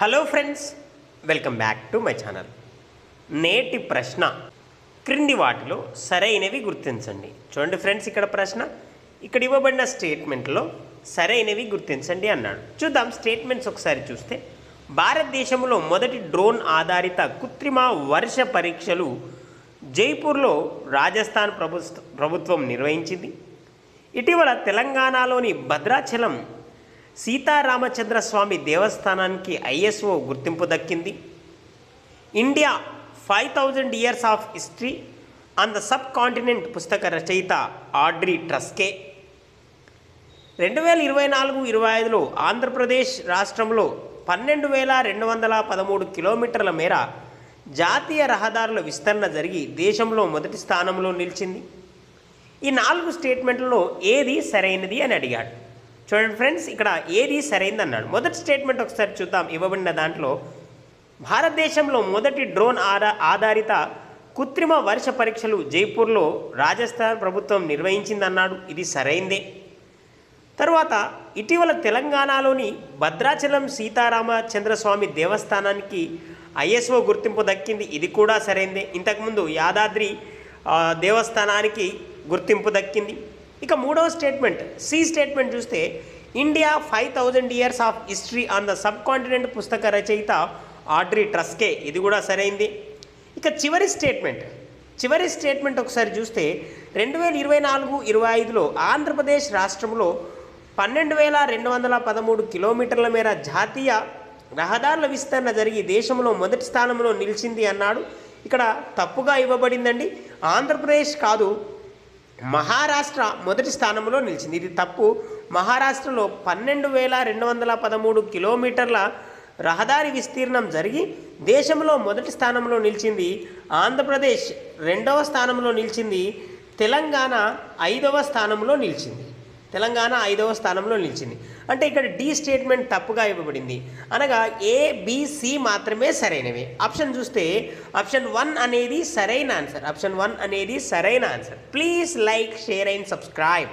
Hello friends welcome back to my channel నేటి ప్రశ్న క్రింది వాటిలో సరైనవి గుర్తించండి. చూడండి ఫ్రెండ్స్ ఇక్కడ ప్రశ్న. ఇక్కడ ఇవ్వబడిన స్టేట్మెంట్లో సరైనవి గుర్తించండి అన్నాడు. చూద్దాం స్టేట్మెంట్స్ ఒకసారి చూస్తే. భారతదేశంలో మొదటి డ్రోన్ ఆధారిత కృత్రిమ వర్ష పరీక్షలు జైపూర్లో రాజస్థాన్ ప్రభుత్వ ప్రభుత్వం నిర్వహించింది. ఇటీవల తెలంగాణలోని భద్రాచలం సీతారామచంద్ర స్వామి దేవస్థానానికి ఐఎస్ఓ గుర్తింపు దక్కింది. India five thousand years of history on the subcontinent పుస్తక రచయిత ఆడ్రీ ట్రస్కే. రెండు వేల ఇరవై నాలుగు ఇరవై ఐదులో ఆంధ్రప్రదేశ్ రాష్ట్రంలో పన్నెండు వేల రెండు వందల పదమూడు కిలోమీటర్ల మేర జాతీయ రహదారుల విస్తరణ జరిగి దేశంలో మొదటి స్థానంలో నిలిచింది. ఈ నాలుగు స్టేట్మెంట్లలో ఏది సరైనది అని అడిగాడు. చూడండి ఫ్రెండ్స్ ఇక్కడ ఏది సరైంది అన్నాడు మొదటి స్టేట్మెంట్ ఒకసారి చూద్దాం. ఇవ్వబడిన దాంట్లో భారతదేశంలో మొదటి డ్రోన్ ఆధా ఆధారిత కృత్రిమ వర్ష పరీక్షలు జైపూర్లో రాజస్థాన్ ప్రభుత్వం నిర్వహించిందన్నాడు. ఇది సరైందే. తరువాత ఇటీవల తెలంగాణలోని భద్రాచలం సీతారామచంద్రస్వామి దేవస్థానానికి ఐఎస్ఓ గుర్తింపు దక్కింది. ఇది కూడా సరైందే. ఇంతకుముందు యాదాద్రి దేవస్థానానికి గుర్తింపు దక్కింది. ఇక మూడవ స్టేట్మెంట్ సి స్టేట్మెంట్ చూస్తే India five thousand years of history on the subcontinent పుస్తక రచయిత ఆడ్రీ ట్రస్కే ఇది కూడా సరైంది. ఇక చివరి స్టేట్మెంట్ చివరి స్టేట్మెంట్ ఒకసారి చూస్తే రెండు వేల ఇరవై నాలుగు ఇరవై ఐదులో ఆంధ్రప్రదేశ్ రాష్ట్రంలో పన్నెండు వేల రెండు వందల పదమూడు కిలోమీటర్ల మేర జాతీయ రహదారుల విస్తరణ జరిగి దేశంలో మొదటి స్థానంలో నిలిచింది అన్నాడు. ఇక్కడ తప్పుగా ఇవ్వబడిందండి. ఆంధ్రప్రదేశ్ కాదు మహారాష్ట్ర మొదటి స్థానంలో నిలిచింది. ఇది తప్పు. మహారాష్ట్రలో పన్నెండు వేల రెండు వందల పదమూడు కిలోమీటర్ల రహదారి విస్తీర్ణం జరిగి దేశంలో మొదటి స్థానంలో నిలిచింది. ఆంధ్రప్రదేశ్ రెండవ స్థానంలో నిలిచింది. తెలంగాణ ఐదవ స్థానంలో నిలిచింది. తెలంగాణ ఐదవ స్థానంలో నిలిచింది. అంటే ఇక్కడ డి స్టేట్మెంట్ తప్పుగా ఇవ్వబడింది. అనగా ఏ బిసి మాత్రమే సరైనవి. ఆప్షన్ చూస్తే ఆప్షన్ వన్ అనేది సరైన ఆన్సర్. ఆప్షన్ వన్ అనేది సరైన answer. Please like share and subscribe.